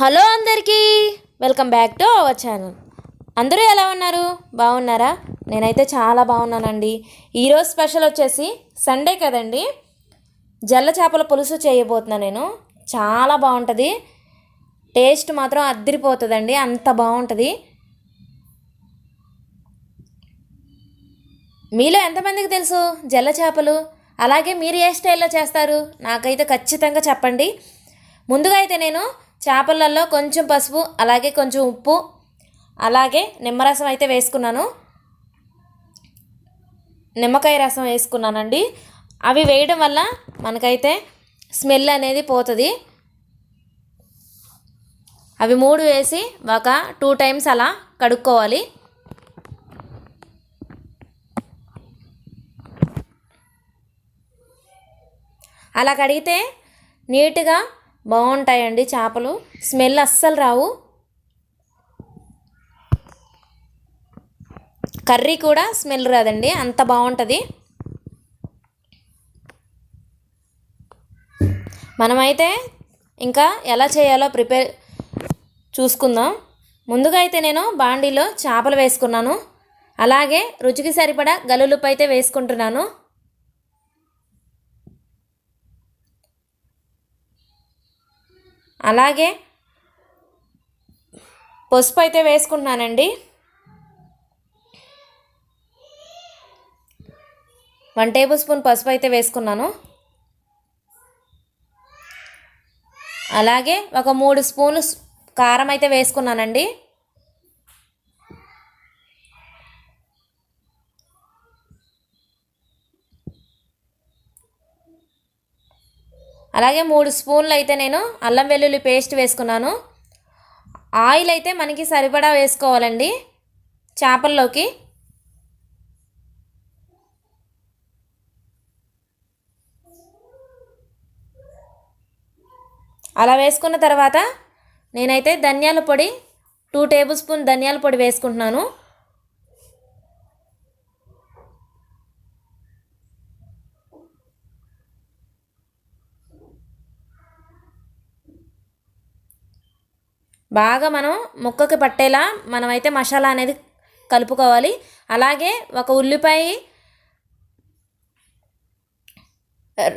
Hello అందరికీ welcome back to our channel. అందరూ ఎలా ఉన్నారు? బాగున్నారా? నేనైతే చాలా బాగున్నానండి. ఈరోజు స్పెషల్ వచ్చేసి సండే కదండి. జల్ల చేపల పులుసు చేయబోతున్నా నేను. చాలా బాగుంటుంది. టేస్ట్ మాత్రం అద్దరిపోతుందండి. అంత బాగుంటుంది. మీలో ఎంతమందికి తెలుసు జల్ల చేపలు? అలాగే మీరు ఏ స్టైల్లో చేస్తారు? నాకైతే ఖచ్చితంగా చెప్పండి. ముందుగా అయితే నేను చేపలలో కొంచెం పసుపు అలాగే కొంచెం ఉప్పు అలాగే నిమ్మరసం అయితే వేసుకున్నాను. నిమ్మకాయ రసం వేసుకున్నానండి. అవి వేయడం వల్ల మనకైతే స్మెల్ అనేది పోతుంది. అవి మూడు వేసి ఒక టూ టైమ్స్ అలా కడుక్కోవాలి. అలా కడిగితే నీట్గా బాగుంటాయండి చేపలు. స్మెల్ అస్సలు రావు. కర్రీ కూడా స్మెల్ రాదండి అంత బాగుంటుంది. మనమైతే ఇంకా ఎలా చేయాలో ప్రిపేర్ చూసుకుందాం. ముందుగా అయితే నేను బాండీలో చేపలు వేసుకున్నాను. అలాగే రుచికి సరిపడా గల్లులుప్పు అయితే వేసుకుంటున్నాను. అలాగే పసుపు అయితే వేసుకుంటున్నానండి. వన్ టేబుల్ స్పూన్ పసుపు అయితే వేసుకున్నాను. అలాగే ఒక మూడు స్పూన్లు కారం అయితే వేసుకున్నానండి. అలాగే మూడు స్పూన్లు అయితే నేను అల్లం వెల్లుల్లి పేస్ట్ వేసుకున్నాను. ఆయిల్ అయితే మనకి సరిపడా వేసుకోవాలండి. చేపల్లోకి. అలా వేసుకున్న తర్వాత నేనైతే ధనియాల పొడి టూ టేబుల్ స్పూన్ ధనియాల పొడి వేసుకుంటున్నాను. బాగా మనం ముక్కకి పట్టేలా మనమైతే మసాలా అనేది కలుపుకోవాలి. అలాగే ఒక ఉల్లిపాయ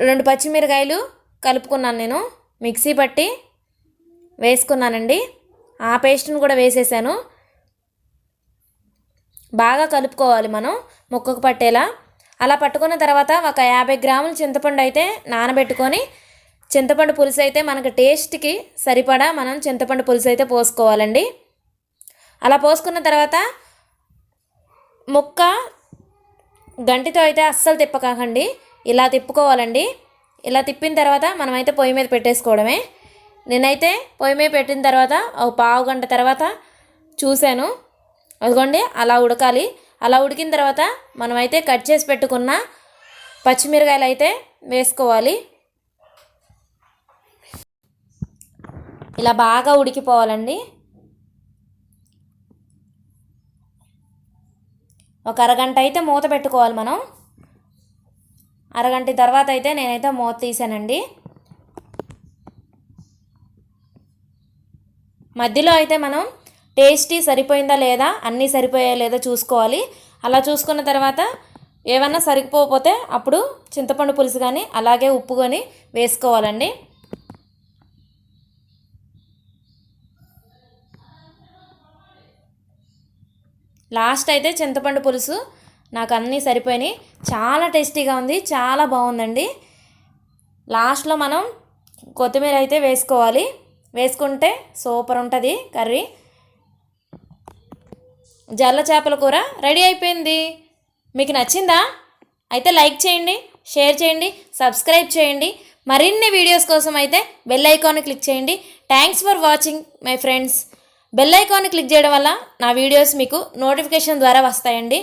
రెండు పచ్చిమిరకాయలు కలుపుకున్నాను నేను. మిక్సీ పట్టి వేసుకున్నానండి. ఆ పేస్ట్ని కూడా వేసేసాను. బాగా కలుపుకోవాలి మనం ముక్కకు పట్టేలా. అలా పట్టుకున్న తర్వాత ఒక యాభై గ్రాముల చింతపండు అయితే నానబెట్టుకొని చింతపండు పులుసు అయితే మనకు టేస్ట్కి సరిపడా మనం చింతపండు పులుసు అయితే పోసుకోవాలండి. అలా పోసుకున్న తర్వాత ముక్క గంటితో అయితే అస్సలు తిప్పకండి. ఇలా తిప్పుకోవాలండి. ఇలా తిప్పిన తర్వాత మనమైతే పొయ్యి మీద పెట్టేసుకోవడమే. నేనైతే పొయ్యి మీద పెట్టిన తర్వాత ఒక పావు గంట తర్వాత చూశాను. అదిగోండి అలా ఉడకాలి. అలా ఉడికిన తర్వాత మనమైతే కట్ చేసి పెట్టుకున్న పచ్చిమిరకాయలు అయితే వేసుకోవాలి. ఇలా బాగా ఉడికిపోవాలండి. ఒక అరగంట అయితే మూత పెట్టుకోవాలి మనం. అరగంట తర్వాత అయితే నేనైతే మూత తీసానండి. మధ్యలో అయితే మనం టేస్టీ సరిపోయిందా లేదా అన్నీ సరిపోయా లేదా చూసుకోవాలి. అలా చూసుకున్న తర్వాత ఏమన్నా సరిపోకపోతే అప్పుడు చింతపండు పులుసు కానీ అలాగే ఉప్పు కానీ వేసుకోవాలండి. లాస్ట్ అయితే చింతపండు పులుసు. నాకు అన్నీ సరిపోయినాయి. చాలా టేస్టీగా ఉంది చాలా బాగుందండి. లాస్ట్లో మనం కొత్తిమీర అయితే వేసుకోవాలి. వేసుకుంటే సూపర్ ఉంటుంది కర్రీ. జల్ల చేపల కూర రెడీ అయిపోయింది. మీకు నచ్చిందా? అయితే లైక్ చేయండి షేర్ చేయండి సబ్స్క్రైబ్ చేయండి. మరిన్ని వీడియోస్ కోసం అయితే బెల్ ఐకాన్ క్లిక్ చేయండి. Thanks for watching my friends. Bell icon click చేయడం వల్ల నా వీడియోస్ మీకు నోటిఫికేషన్ ద్వారా వస్తాయండి.